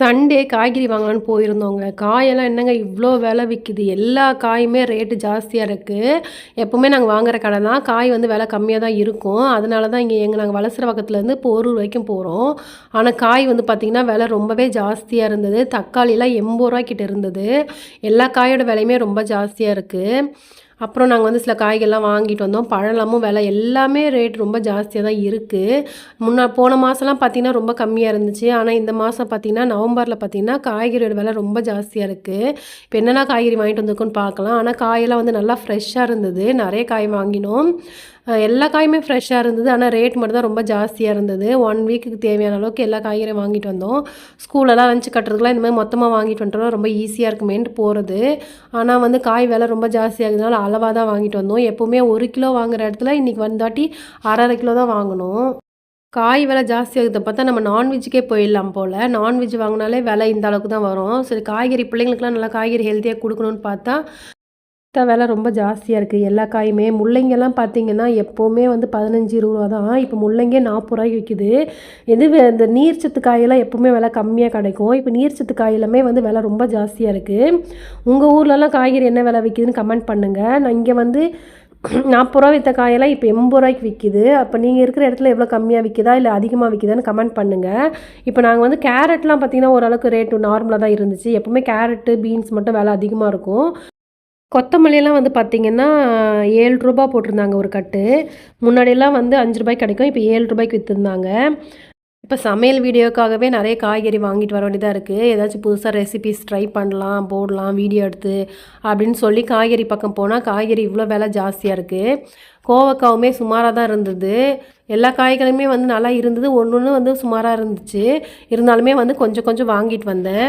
Sunday காய்கறி வாங்கலான்னு போயிருந்தோங்க. காயெல்லாம் என்னங்க இவ்வளோ விலை விற்கிது எல்லா காயுமே ரேட்டு ஜாஸ்தியாக இருக்குது எப்போவுமே நாங்கள் வாங்குற கடை தான். காய் வந்து விலை கம்மியாக தான் இருக்கும். அதனால தான் இங்கே எங்கள் நாங்கள் வளசுற பக்கத்துலேருந்து போரூர் வரைக்கும் போகிறோம் ஆனால் காய் வந்து பார்த்திங்கன்னா விலை ரொம்பவே ஜாஸ்தியாக இருந்தது. தக்காளிலாம் எண்பது ரூபாய்க்கிட்ட இருந்தது. எல்லா காயோட விலையுமே ரொம்ப ஜாஸ்தியாக இருக்குது அப்புறம் நாங்கள் வந்து சில காய்கள்லாம் வாங்கிட்டு வந்தோம். பழமும் விலை எல்லாமே ரேட் ரொம்ப ஜாஸ்தியாக தான் இருக்குது முன்னா போன மாதம்லாம் பார்த்திங்கன்னா ரொம்ப கம்மியாக இருந்துச்சு. ஆனால் இந்த மாதம் பார்த்திங்கன்னா நவம்பரில் பார்த்திங்கன்னா காய்கறியோட விலை ரொம்ப ஜாஸ்தியாக இருக்குது இப்போ என்னென்ன காய்கறி வாங்கிட்டு வந்திருக்கோன்னு பார்க்கலாம் ஆனால் காயெல்லாம் வந்து நல்லா ஃப்ரெஷ்ஷாக இருந்தது. நிறைய காய் வாங்கினோம். எல்லா காயுமே ஃப்ரெஷ்ஷாக இருந்தது. ஆனால் ரேட் மட்டும் தான் ரொம்ப ஜாஸ்தியாக இருந்தது. ஒன் வீக்குக்கு தேவையான அளவுக்கு எல்லா காய்கறியும் வாங்கிட்டு வந்தோம். ஸ்கூலெல்லாம் லஞ்சு கட்டுறதுக்குலாம் இந்த மாதிரி மொத்தமாக வாங்கிட்டு வந்துட்டோம் ரொம்ப ஈஸியாக இருக்குமேன்ட்டு போகிறது ஆனால் வந்து காய் விலை ரொம்ப ஜாஸ்தியாகிறதுனால அளவாக தான் வாங்கிட்டு வந்தோம். எப்போவுமே ஒரு கிலோ வாங்குகிற இடத்துல இன்றைக்கி வந்தாட்டி அரை கிலோ தான் வாங்கணும். காய் விலை ஜாஸ்தியாகிறத பார்த்தா நம்ம நான்வெஜ்ஜுக்கே போயிடலாம் போல். நான்வெஜ் வாங்கினாலே விலை இந்த அளவுக்கு தான் வரும். சரி காய்கறி பிள்ளைங்களுக்குலாம் நல்லா காய்கறி ஹெல்த்தியாக கொடுக்கணும்னு பார்த்தா மொத்த விலை ரொம்ப ஜாஸ்தியாக இருக்குது எல்லா காயுமே முள்ளங்கெல்லாம் பார்த்தீங்கன்னா எப்போவுமே வந்து பதினஞ்சு இருபது ரூபா தான். இப்போ முள்ளங்கே நாற்பது ரூபாய்க்கு விற்கிது இது இந்த நீர்ச்சத்து காயெல்லாம் எப்போவுமே விலை கம்மியாக கிடைக்கும். இப்போ நீர்ச்சத்து காயெல்லாமே வந்து விலை ரொம்ப ஜாஸ்தியாக இருக்குது உங்கள் ஊர்லலாம் காய்கறி என்ன விலை விற்கிதுன்னு கமெண்ட் பண்ணுங்கள் நான் இங்கே வந்து நாற்பது ரூபா விற்ற காயெல்லாம் இப்போ எண்பது ரூபாய்க்கு விற்கிது அப்போ நீங்கள் இருக்கிற இடத்துல எவ்வளோ கம்மியாக விற்கிதா இல்லை அதிகமாக விற்கிதான்னு கமெண்ட் பண்ணுங்கள் இப்போ நாங்கள் வந்து கேரட்லாம் பார்த்திங்கன்னா ஓரளவுக்கு ரேட்டு நார்மலாக தான் இருந்துச்சு. எப்போவுமே கேரட்டு பீன்ஸ் மட்டும் விலை அதிகமாக இருக்கும். கொத்தமல்லியெல்லாம் வந்து பார்த்திங்கன்னா ஏழு ரூபா போட்டிருந்தாங்க ஒரு கட்டு. முன்னாடியெல்லாம் வந்து அஞ்சு ரூபாய்க்கு கிடைக்கும் இப்போ ஏழு ரூபாய்க்கு விற்றுருந்தாங்க இப்போ சமையல் வீடியோக்காகவே நிறைய காய்கறி வாங்கிட்டு வர வேண்டியதாக இருக்குது ஏதாச்சும் புதுசாக ரெசிபிஸ் ட்ரை பண்ணலாம் போடலாம் வீடியோ எடுத்து அப்படின்னு சொல்லி காய்கறி பக்கம் போனால் காய்கறி இவ்வளோ விலை ஜாஸ்தியாக இருக்குது கோவக்காவுமே சுமாராக தான் இருந்தது. எல்லா காய்கறியுமே வந்து நல்லா இருந்தது. ஒன்று ஒன்று வந்து சுமாராக இருந்துச்சு. இருந்தாலுமே வந்து கொஞ்சம் கொஞ்சம் வாங்கிட்டு வந்தேன்.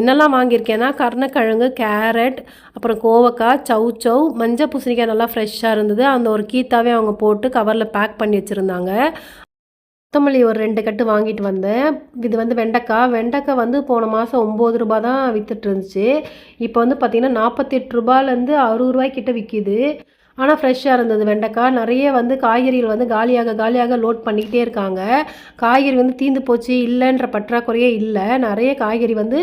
என்னெல்லாம் வாங்கியிருக்கேன்னா கருணக்கிழங்கு கேரட் அப்புறம் கோவக்காய் சவு சவ் மஞ்சள் பூசணிக்காய் நல்லா ஃப்ரெஷ்ஷாக இருந்தது. அந்த ஒரு கீத்தாவே அவங்க போட்டு கவரில் பேக் பண்ணி வச்சுருந்தாங்க. கொத்தமல்லி ஒரு ரெண்டு கட்டு வாங்கிட்டு வந்தேன். இது வந்து வெண்டைக்காய். வெண்டைக்காய் வந்து போன மாதம் ஒம்பது ரூபா தான் விற்றுட்டு இருந்துச்சு. இப்போ வந்து பார்த்திங்கன்னா நாற்பத்தெட்டு ரூபாலேருந்து அறுபது ரூபாய்க்கிட்ட விற்கிது ஆனால் ஃப்ரெஷ்ஷாக இருந்தது வெண்டைக்காய். நிறைய வந்து காய்கறிகள் வந்து காலியாக காலியாக லோட் பண்ணிக்கிட்டே இருக்காங்க. காய்கறி வந்து தீந்து போச்சு இல்லைன்ற பற்றாக்குறையே இல்லை. நிறைய காய்கறி வந்து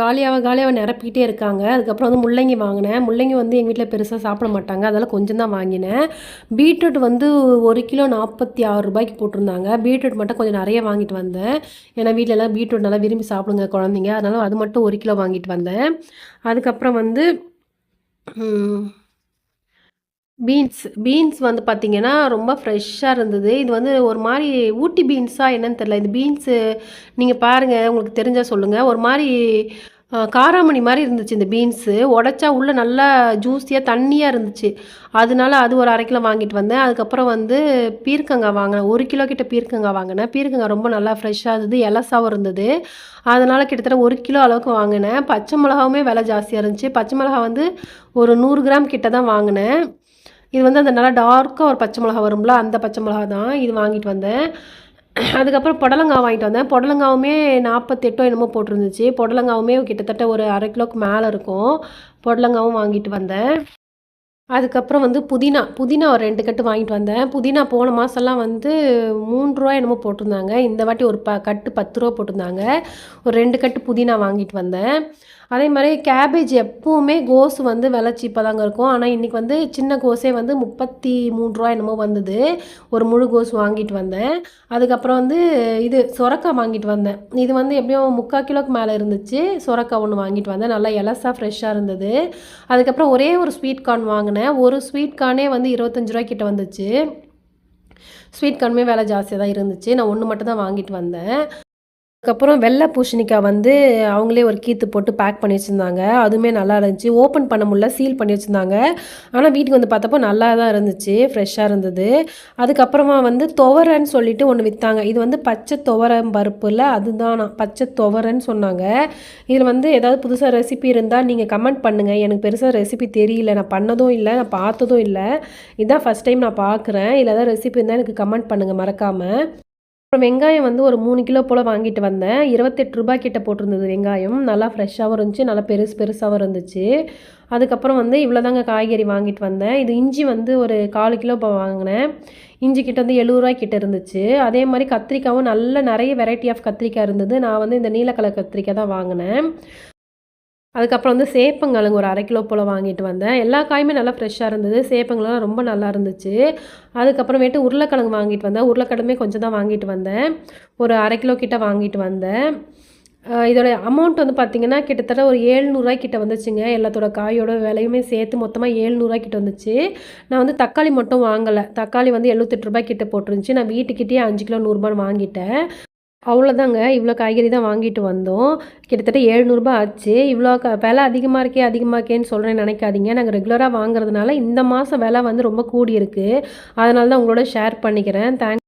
காலியாக காலியாக நிரப்பிக்கிட்டே இருக்காங்க. அதுக்கப்புறம் வந்து முள்ளங்கி வாங்கினேன். முள்ளங்கி வந்து எங்கள் வீட்டில் பெருசாக சாப்பிட மாட்டாங்க. அதெல்லாம் கொஞ்சம் தான் வாங்கினேன். பீட்ரூட் வந்து ஒரு கிலோ நாற்பத்தி ஆறு ரூபாய்க்கு போட்டிருந்தாங்க. பீட்ரூட் மட்டும் கொஞ்சம் நிறைய வாங்கிட்டு வந்தேன். ஏன்னா வீட்டில் எல்லாம் பீட்ரூட் நல்லா விரும்பி சாப்பிடுங்க குழந்தைங்க. அதனால் அது மட்டும் ஒரு கிலோ வாங்கிட்டு வந்தேன். அதுக்கப்புறம் வந்து பீன்ஸ் பீன்ஸ் வந்து பார்த்திங்கன்னா ரொம்ப ஃப்ரெஷ்ஷாக இருந்தது. இது வந்து ஒரு மாதிரி ஊட்டி பீன்ஸாக என்னன்னு தெரில இது பீன்ஸு நீங்கள் பாருங்கள் உங்களுக்கு தெரிஞ்சால் சொல்லுங்கள் ஒரு மாதிரி காராமணி மாதிரி இருந்துச்சு இந்த பீன்ஸு உடச்சா உள்ளே நல்லா ஜூஸியாக தண்ணியாக இருந்துச்சு. அதனால அது ஒரு அரை கிலோ வாங்கிட்டு வந்தேன். அதுக்கப்புறம் வந்து பீர்க்கங்காய் வாங்கினேன். ஒரு கிலோ கிட்ட பீர்க்கங்காய் வாங்கினேன். பீர்க்கங்காய் ரொம்ப நல்லா ஃப்ரெஷ்ஷாக இருந்தது. எலசாவும் இருந்தது. அதனால் கிட்டத்தட்ட ஒரு கிலோ அளவுக்கு வாங்கினேன். பச்சை மிளகாவுமே விலை ஜாஸ்தியாக இருந்துச்சு. பச்சை மிளகா வந்து ஒரு நூறு கிராம் கிட்ட தான் வாங்கினேன். இது வந்து அந்த நல்லா டார்க்காக ஒரு பச்சை மிளகா வரும்ல அந்த பச்சை மிளகா தான் இது வாங்கிட்டு வந்தேன். அதுக்கப்புறம் புடலங்காய் வாங்கிட்டு வந்தேன். புடலங்காவுமே நாற்பத்தெட்டோ என்னமோ போட்டிருந்துச்சு. புடலங்காவுமே கிட்டத்தட்ட ஒரு அரை கிலோக்கு மேலே இருக்கும். புடலங்காவும் வாங்கிட்டு வந்தேன். அதுக்கப்புறம் வந்து புதினா புதினா ஒரு ரெண்டு கட்டு வாங்கிட்டு வந்தேன். புதினா போன மாதம்லாம் வந்து மூன்று ரூபா என்னமோ போட்டிருந்தாங்க. இந்த வாட்டி ஒரு ப கட்டு பத்து ரூபா போட்டிருந்தாங்க. ஒரு ரெண்டு கட்டு புதினா வாங்கிட்டு வந்தேன். அதே மாதிரி கேபேஜ் எப்போவுமே கோஸ் வந்து விலை சீப்பாக தாங்க இருக்கும். ஆனால் இன்றைக்கி வந்து சின்ன கோஸே வந்து முப்பத்தி மூணு ரூபா என்னமோ வந்தது. ஒரு முழு கோஸ் வாங்கிட்டு வந்தேன். அதுக்கப்புறம் வந்து இது சொரக்காய் வாங்கிட்டு வந்தேன். இது வந்து எப்படியும் முக்கால் கிலோக்கு மேலே இருந்துச்சு. சொரக்காய் ஒன்று வாங்கிட்டு வந்தேன். நல்லா எலசாக ஃப்ரெஷ்ஷாக இருந்தது. அதுக்கப்புறம் ஒரே ஒரு ஸ்வீட் கார்ன் வாங்கினேன். ஒரு ஸ்வீட் கார்னே வந்து இருபத்தஞ்சி ரூபாய்க்கிட்ட வந்துச்சு. ஸ்வீட் கார்னுமே விலை ஜாஸ்தியாக தான் இருந்துச்சு. நான் ஒன்று மட்டும் தான் வாங்கிட்டு வந்தேன். அதுக்கப்புறம் வெள்ளை பூசணிக்காய் வந்து அவங்களே ஒரு கீத்து போட்டு பேக் பண்ணி வச்சுருந்தாங்க. அதுவுமே நல்லா இருந்துச்சு. ஓப்பன் பண்ண முடியல சீல் பண்ணி வச்சுருந்தாங்க. ஆனால் வீட்டுக்கு வந்து பார்த்தப்போ நல்லா தான் இருந்துச்சு ஃப்ரெஷ்ஷாக இருந்தது. அதுக்கப்புறமா வந்து துவரன்னு சொல்லிட்டு ஒன்று விற்றாங்க இது வந்து பச்சை துவரம் பருப்பில் அதுதான்? நான் பச்சை துவரன்னு சொன்னாங்க. இதில் வந்து ஏதாவது புதுசாக ரெசிபி இருந்தால் நீங்கள் கமெண்ட் பண்ணுங்கள் எனக்கு பெருசாக ரெசிபி தெரியல. நான் பண்ணதும் இல்லை நான் பார்த்ததும் இல்லை. இதுதான் ஃபஸ்ட் டைம் நான் பார்க்குறேன் இல்லை ஏதாவது ரெசிபி இருந்தால் எனக்கு கமெண்ட் பண்ணுங்கள் மறக்காமல் அப்புறம் வெங்காயம் வந்து ஒரு மூணு கிலோ போல் வாங்கிட்டு வந்தேன். இருபத்தெட்டு ரூபாய் கிட்ட போட்டிருந்தது வெங்காயம். நல்லா ஃப்ரெஷ்ஷாகவும் இருந்துச்சு நல்லா பெருசு பெருசாகவும் இருந்துச்சு. அதுக்கப்புறம் வந்து இவ்வளோதாங்க காய்கறி வாங்கிட்டு வந்தேன். இது இஞ்சி வந்து ஒரு கால் கிலோ இப்போ வாங்கினேன். இஞ்சி கிட்ட வந்து எழுபதுரூவாய் கிட்ட இருந்துச்சு. அதே மாதிரி கத்திரிக்காவும் நல்ல நிறைய வெரைட்டி ஆஃப் கத்திரிக்காய் இருந்தது. நான் வந்து இந்த நீலக்கலர் கத்திரிக்காய் தான் வாங்கினேன். அதுக்கப்புறம் வந்து சேப்பங்கிழங்கு ஒரு அரை கிலோ போல் வாங்கிட்டு வந்தேன். எல்லா காயுமே நல்லா ஃப்ரெஷ்ஷாக இருந்தது. சேப்பங்கிழங்கு ரொம்ப நல்லா இருந்துச்சு. அதுக்கப்புறமேட்டு உருளைக்கிழங்கு வாங்கிட்டு வந்தேன். உருளைக்கிழமே கொஞ்சம் தான் வாங்கிட்டு வந்தேன். ஒரு அரை கிலோ கிட்ட வாங்கிட்டு வந்தேன். இதோட அமௌண்ட் வந்து பார்த்திங்கன்னா கிட்டத்தட்ட ஒரு ஏழ்நூறுரூவாய் கிட்ட வந்துச்சுங்க. எல்லாத்தோட காயோட விலையுமே சேர்த்து மொத்தமாக ஏழ்நூறுரூவாய் கிட்ட வந்துச்சு. நான் வந்து தக்காளி மட்டும் வாங்கலை. தக்காளி வந்து எழுபத்தெட்டு ரூபாய் கிட்ட போட்டுருந்துச்சு. நான் வீட்டுக்கிட்டே அஞ்சு கிலோ நூறுரூபான்னு வாங்கிட்டேன். அவ்வளோதாங்க இவ்வளோ காய்கறி தான் வாங்கிட்டு வந்தோம். கிட்டத்தட்ட ஏழ்நூறுபா ஆச்சு. இவ்வளோ க விலை அதிகமாக இருக்கே அதிகமாக இருக்கேன்னு சொல்கிறேன்னு நினைக்காதீங்க. நாங்கள் ரெகுலராக வாங்குறதுனால இந்த மாதம் விலை வந்து ரொம்ப கூடி அதனால தான் உங்களோட ஷேர் பண்ணிக்கிறேன். தேங்க்